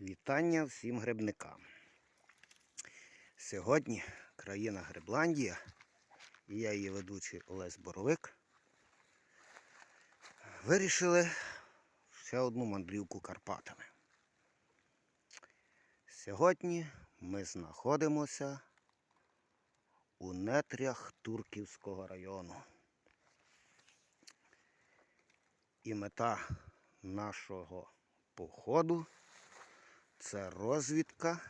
Вітання всім грибникам. Сьогодні країна Грибландія і я її ведучий Олесь Боровик вирішили ще одну мандрівку Карпатами. Сьогодні ми знаходимося у нетрях Турківського району. І мета нашого походу це розвідка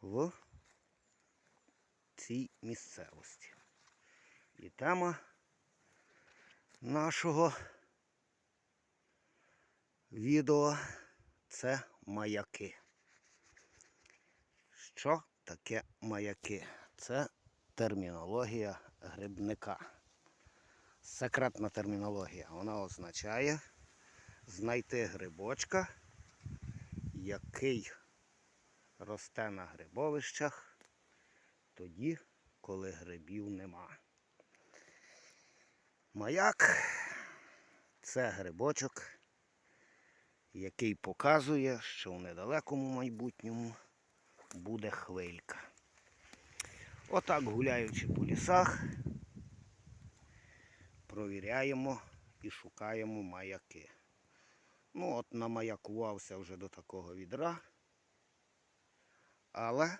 в цій місцевості. І тема нашого відео це маяки. Що таке маяки? Це термінологія грибника. Секретна термінологія. Вона означає знайти грибочка, який росте на грибовищах тоді, коли грибів нема. Маяк це грибочок, який показує, що в недалекому майбутньому буде хвилька. Отак, гуляючи по лісах, провіряємо і шукаємо маяки. Ну, от намаякувався вже до такого відра. Але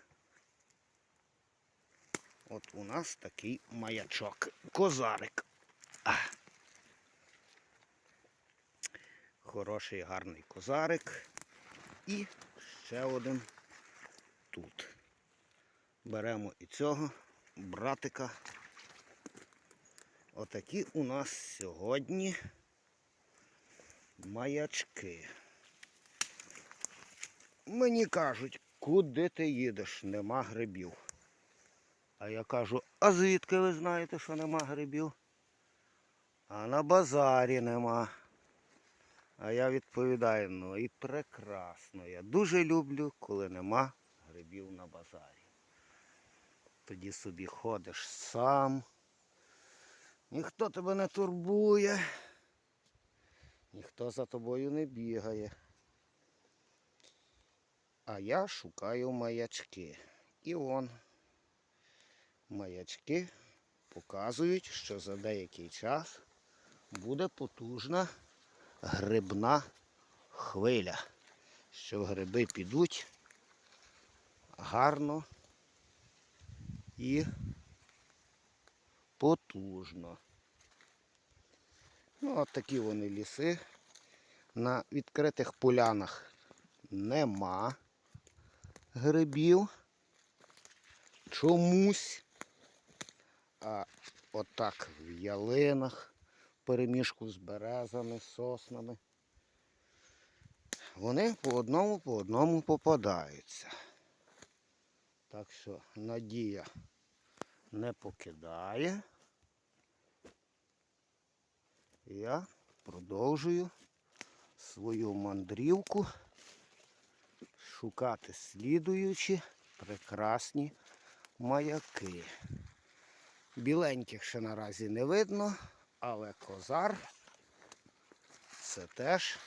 от у нас такий маячок. Козарик. Хороший гарний козарик. І ще один тут. Беремо і цього братика. Отакі у нас сьогодні маячки. Мені кажуть, куди ти їдеш, нема грибів. А я кажу, а звідки ви знаєте, що нема грибів? А на базарі нема. А я відповідаю, ну і прекрасно. Я дуже люблю, коли нема грибів на базарі. Тоді собі ходиш сам. Ніхто тебе не турбує, ніхто за тобою не бігає. А я шукаю маячки. І вон маячки показують, що за деякий час буде потужна грибна хвиля. Що гриби підуть гарно і потужно. Ну, от такі вони ліси. На відкритих полянах нема грибів. Чомусь. А отак в ялинах, в переміжку з березами, соснами. Вони по одному по одному попадаються. Так що надія не покидає. Я продовжую свою мандрівку шукати слідуючі прекрасні маяки. Біленьких ще наразі не видно, але козар це теж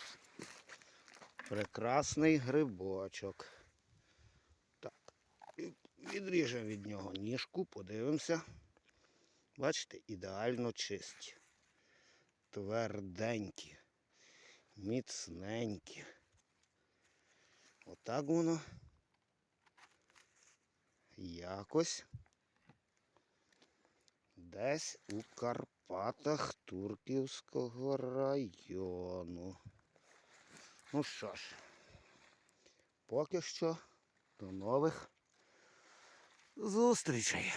прекрасний грибочок. Так, відріжемо від нього ніжку, подивимося. Бачите, ідеально чисті. Тверденькі, міцненькі. Отак воно якось десь у Карпатах Турківського району. Ну що ж, поки що до нових зустрічей.